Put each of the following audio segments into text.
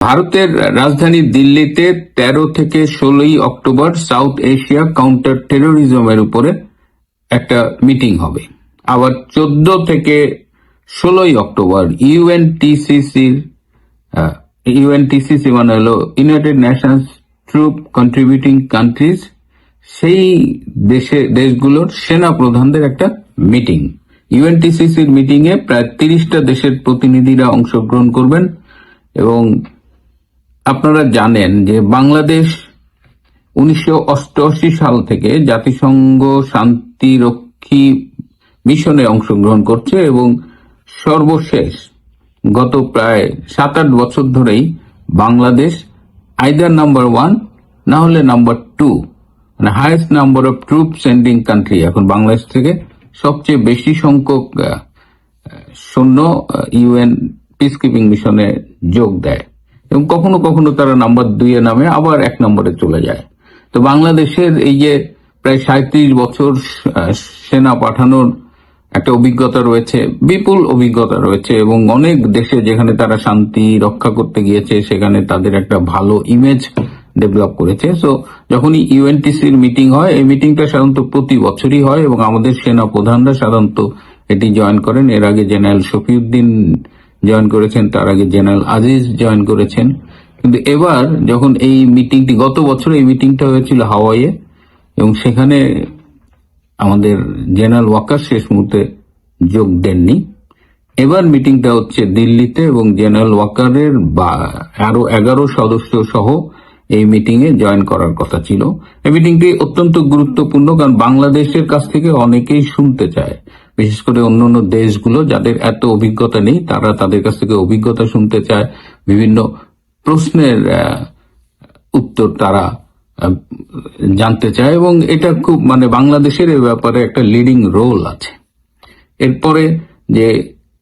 ভারতের রাজধানী দিল্লিতে তেরো থেকে ষোলোই অক্টোবর সাউথ এশিয়া কাউন্টার টেরোরিজমের উপরে একটা মিটিং হবে। আবার চোদ্দ থেকে ষোলোই অক্টোবর ইউএনটিসিসির ইউএনটিসিসি মানে হলো United Nations troop contributing countries, সেই দেশে, দেশগুলোর সেনা প্রধানদের একটা মিটিং। ইউএনটিসিসির মিটিং এ প্রায় তিরিশটা দেশের প্রতিনিধিরা অংশগ্রহণ করবেন এবং আপনারা জানেন যে বাংলাদেশ উনিশশো অষ্টআশি সাল থেকে জাতিসংঘ শান্তিরক্ষী মিশনে অংশগ্রহণ করছে এবং সর্বশেষ গত প্রায় সাত আট বছর ধরেই বাংলাদেশ আইদার নাম্বার ওয়ান না হলে নাম্বার টু মানে highest number of troop sending country এখন বাংলাদেশ থেকে সবচেয়ে বেশি সংখ্যক সৈন্য ইউএন পিস কিপিং মিশনে যোগ দেয়। এবং কখনো কখনো তারা নাম্বার দুইয়ে নামে আবার এক নম্বরে চলে যায়। তো বাংলাদেশের এই যে প্রায় সাঁত্রিশ বছর সেনা পাঠানোর একটা অভিজ্ঞতা রয়েছে, বিপুল অভিজ্ঞতা রয়েছে এবং অনেক দেশে যেখানে তারা শান্তি রক্ষা করতে গিয়েছে, সেখানে তাদের একটা ভালো ইমেজ ডেভেলপ করেছে। সো যখনই ইউএনটিসির মিটিং হয়, এই মিটিংটা সাধারণত প্রতি বছরই হয় এবং আমাদের সেনা প্রধানরা সাধারণত এটি জয়েন করেন। এর আগে জেনারেল শফিউদ্দিন জয়েন করেছেন, তার আগে জেনারেল আজিজ জয়েন করেছেন। কিন্তু এবার যখন এই মিটিংটি, গত বছর এই মিটিংটা হয়েছিল হাওয়াইয়ে, এবং সেখানে আমাদের জেনারেল ওয়াকার শেষ মুহূর্তে যোগ দেননি। এবার মিটিংটা হচ্ছে দিল্লিতে, এবং জেনারেল ওয়াকারের বা আরও এগারো সদস্য সহ এই মিটিং এ জয়েন করার কথা ছিল। এই মিটিংটি অত্যন্ত গুরুত্বপূর্ণ, কারণ বাংলাদেশের কাছ থেকে অনেকেই শুনতে চায়। বিশেষ করে অন্য অন্য দেশগুলো যাদের এত অভিজ্ঞতা নেই, তারা তাদের কাছ থেকে অভিজ্ঞতা শুনতে চায়, বিভিন্ন প্রশ্নের উত্তর তারা জানতে চায় এবং এটা খুব মানে বাংলাদেশের এই ব্যাপারে একটা লিডিং রোল আছে। এরপরে যে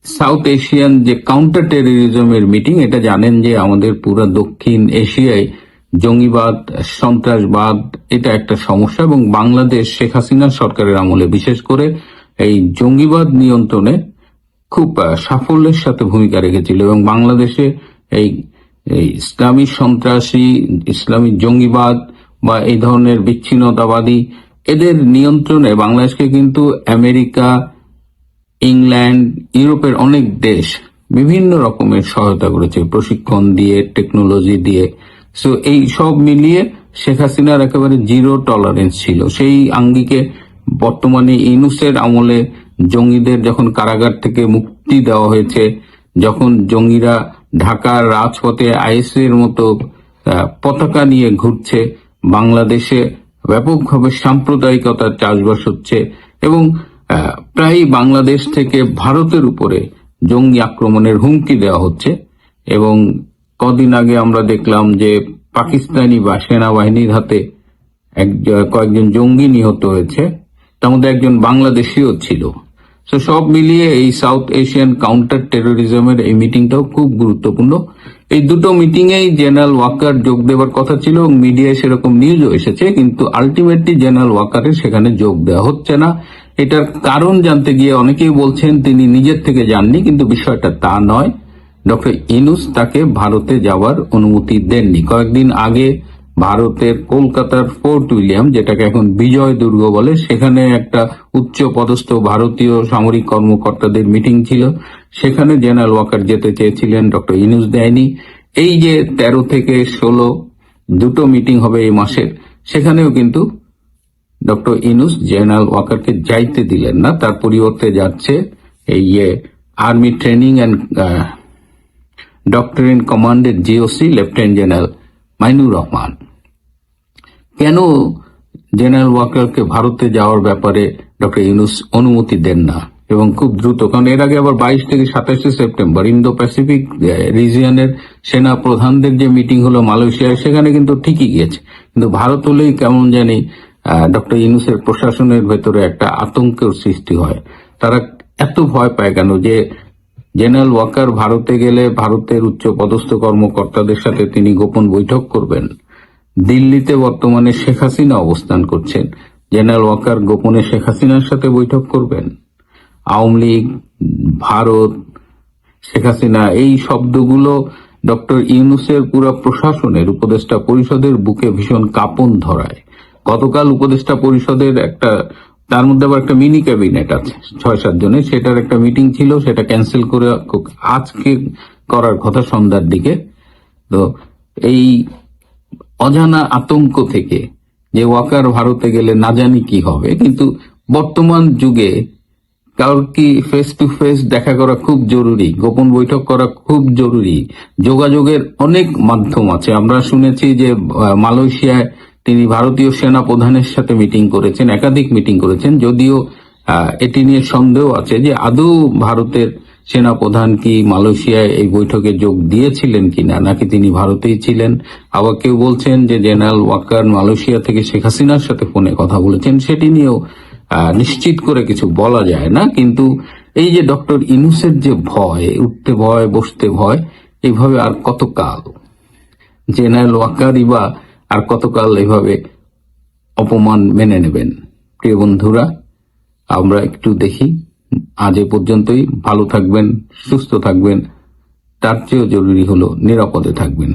সাউথ এশিয়ান যে কাউন্টার টেরোরিজমের মিটিং এটা জানেন যে আমাদের পুরো দক্ষিণ এশিয়ায় জঙ্গিবাদ, সন্ত্রাসবাদ, এটা একটা সমস্যা এবং বাংলাদেশ শেখ হাসিনা সরকারের আমলে। বিশেষ করে এই জঙ্গিবাদ নিয়ন্ত্রণে খুব সাফল্যের সাথে ভূমিকা রেখেছিল এবং বাংলাদেশে এই এই ইসলামী সন্ত্রাসী, ইসলামী জঙ্গিবাদ বা এই ধরনের বিচ্ছিন্নতাবাদী এদের নিয়ন্ত্রণে বাংলাদেশকে কিন্তু আমেরিকা, ইংল্যান্ড, ইউরোপের অনেক দেশ বিভিন্ন রকমের সহায়তা করেছে। প্রশিক্ষণ দিয়ে, টেকনোলজি দিয়ে। সো এই সব মিলিয়ে শেখ হাসিনার একেবারে জিরো টলারেন্স ছিল। সেই আঙ্গিকে বর্তমানে ইনুসের আমলে জঙ্গিদের যখন কারাগার থেকে মুক্তি দেওয়া হয়েছে, যখন জঙ্গিরা ঢাকার রাজপথে আইএসের মতো পতাকা নিয়ে ঘুরছে, বাংলাদেশে ব্যাপকভাবে সাম্প্রদায়িকতার চাষবাস হচ্ছে এবং প্রায় বাংলাদেশ থেকে ভারতের উপরে জঙ্গি আক্রমণের হুমকি দেওয়া হচ্ছে এবং কদিন আগে আমরা দেখলাম যে পাকিস্তানি বা সেনাবাহিনীর হাতে এক, কয়েকজন জঙ্গি নিহত হয়েছে। তার মধ্যে একজন বাংলাদেশিও ছিল। তো সব মিলিয়ে এই সাউথ এশিয়ান কাউন্টার টেরোরিজমের এই মিটিংটাও খুব গুরুত্বপূর্ণ। এই দুটো মিটিং এই জেনারেল ওয়াকার যোগ দেওয়ার কথা ছিল এবং মিডিয়ায় সেরকম নিউজও এসেছে, কিন্তু আলটিমেটলি জেনারেল ওয়াকারের সেখানে যোগ দেওয়া হচ্ছে না। এটার কারণ জানতে গিয়ে অনেকেই বলছেন তিনি নিজের থেকে যাননি, কিন্তু বিষয়টা তা নয়। ডক্টর ইনুস তাকে ভারতে যাওয়ার অনুমতি দেননি। কয়েকদিন আগে ভারতের কলকাতার ফোর্ট উইলিয়াম, যেটাকে এখন বিজয় দুর্গ বলে, সেখানে একটা উচ্চ পদস্থ ভারতীয় সামরিক কর্মকর্তাদের মিটিং ছিল। সেখানে জেনারেল ওয়াকার যেতে চেয়েছিলেন, ডক্টর ইনুস দেয়নি। এই যে তেরো থেকে ষোলো দুটো মিটিং হবে এই মাসের, সেখানেও কিন্তু ডক্টর ইনুস জেনারেল ওয়াকারকে যাইতে দিলেন না। তার পরিবর্তে যাচ্ছে এই army training and doctrine কমান্ডের GOC, lieutenant general Mainur Rahman. কেন জেনারেল ওয়াকারকে ভারতে যাওয়ার ব্যাপারে ডক্টর ইউনুস অনুমতি দেন না? এবং খুব দ্রুত, কারণ এর আগে আবার বাইশ থেকে সাতাশে সেপ্টেম্বর ইন্দো প্যাসিফিক রিজিয়নের সেনা প্রধানদের যে মিটিং হলো মালয়েশিয়ায়, সেখানে কিন্তু ঠিকই গিয়েছে। কিন্তু ভারত হলেই কেমন জানি ডক্টর ইউনুসের প্রশাসনের ভেতরে একটা আতঙ্কের সৃষ্টি হয়। তারা এত ভয় পায় কেন যে জেনারেল ওয়াকার ভারতে গেলে ভারতের উচ্চ পদস্থ কর্মকর্তাদের সাথে তিনি গোপন বৈঠক করবেন? দিল্লিতে বর্তমানে শেখ হাসিনা অবস্থান করছেন। জেনারেল ওয়াকার গোপনে শেখ হাসিনার সাথে বৈঠক করবেন। আওয়ামী লীগ, ভারত, শেখ হাসিনা, এই শব্দগুলো ডক্টর ইউনুসের পুরা প্রশাসনের উপদেষ্টা পরিষদের বুকে ভীষণ কাঁপন ধরায়। গতকাল উপদেষ্টা পরিষদের একটা, তার মধ্যে আবার একটা মিনি ক্যাবিনেট আছে। ছয় সাত জনের, সেটার একটা মিটিং ছিল, সেটা ক্যান্সেল করে আজকে করার কথা সন্ধ্যার দিকে। তো এই অজানা আতঙ্ক থেকে যে ওয়াকার ভারতে গেলে না জানি কি হবে, কিন্তু বর্তমান যুগে কারোর কি ফেস টু ফেস দেখা করা খুব জরুরি, গোপন বৈঠক করা খুব জরুরি, যোগাযোগের অনেক মাধ্যম আছে। আমরা শুনেছি যে মালয়েশিয়ায় তিনি ভারতীয় সেনা প্রধানের সাথে মিটিং করেছেন, একাধিক মিটিং করেছেন, যদিও এটি নিয়ে সন্দেহ আছে যে আদৌ ভারতের সেনা প্রধান কি মালয়েশিয়ায় এই বৈঠকে যোগ দিয়েছিলেন কিনা, নাকি তিনি ভারতেই ছিলেন? আবার কেউ বলছেন যে জেনারেল ওয়াকার মালয়েশিয়া থেকে শেখ হাসিনার সাথে ফোনে কথা বলেছেন, সেটি নিয়েও নিশ্চিত করে কিছু বলা যায় না, কিন্তু এই যে ডক্টর ইনুসের যে ভয়, উঠতে ভয়, বসতে ভয় এইভাবে আর কতকাল? জেনারেল ওয়াকারই বা আর কতকাল এভাবে অপমান মেনে নেবেন? প্রিয় বন্ধুরা, আমরা একটু দেখি। আজ এ পর্যন্তই। ভালো থাকবেন সুস্থ থাকবেন। তার চেয়েও জরুরি হলো নিরাপদে থাকবেন।